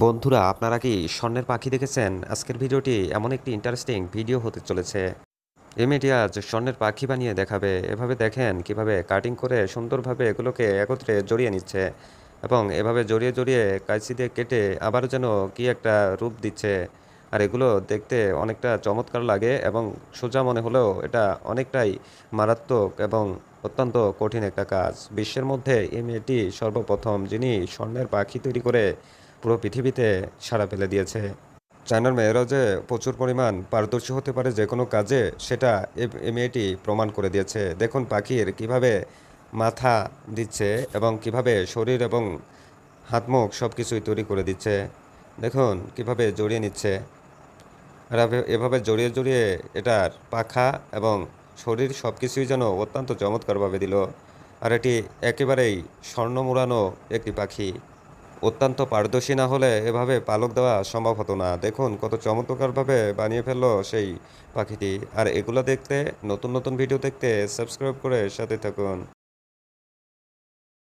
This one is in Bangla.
বন্ধুরা, আপনারা কি স্বর্ণের পাখি দেখেছেন? আজকের ভিডিওটি এমন একটি ইন্টারেস্টিং ভিডিও হতে চলেছে। মিডিয়া আজ স্বর্ণের পাখি বানিয়ে দেখাবে। এভাবে দেখেন কীভাবে কাটিং করে সুন্দরভাবে এগুলোকে একত্রে জড়িয়ে নিচ্ছে এবং এভাবে জড়িয়ে জড়িয়ে কাঁচি দিয়ে কেটে আবার যেন কি একটা রূপ দিচ্ছে। আর এগুলো দেখতে অনেকটা চমৎকার লাগে এবং সোজা মনে হলেও এটা অনেকটাই মারাত্মক এবং অত্যন্ত কঠিন একটা কাজ। বিশ্বের মধ্যে এই মেয়েটি সর্বপ্রথম যিনি স্বর্ণের পাখি তৈরি করে পুরো পৃথিবীতে সাড়া ফেলে দিয়েছে। চায়নার মেয়েরাও যে প্রচুর পরিমাণ পারদর্শী হতে পারে যে কোনো কাজে, সেটা এ- মেয়েটি প্রমাণ করে দিয়েছে। দেখুন পাখির কীভাবে মাথা দিচ্ছে এবং কীভাবে শরীর এবং হাত মুখ সব কিছুই তৈরি করে দিচ্ছে। দেখুন কীভাবে জড়িয়ে নিচ্ছে। আর এভাবে- এভাবে জড়িয়ে জড়িয়ে এটার পাখা এবং শরীর সব কিছুই যেন অত্যন্ত চমৎকারভাবে দিল। আর এটি একেবারেই স্বর্ণ মুড়ানো একটি পাখি। অত্যন্ত পারদর্শী না হলে এভাবে পালক দেওয়া সম্ভব হতো না। দেখুন কত চমৎকারভাবে বানিয়ে ফেলল সেই পাখিটি। আর এগুলো দেখতে, নতুন নতুন ভিডিও দেখতে সাবস্ক্রাইব করে সাথে থাকুন।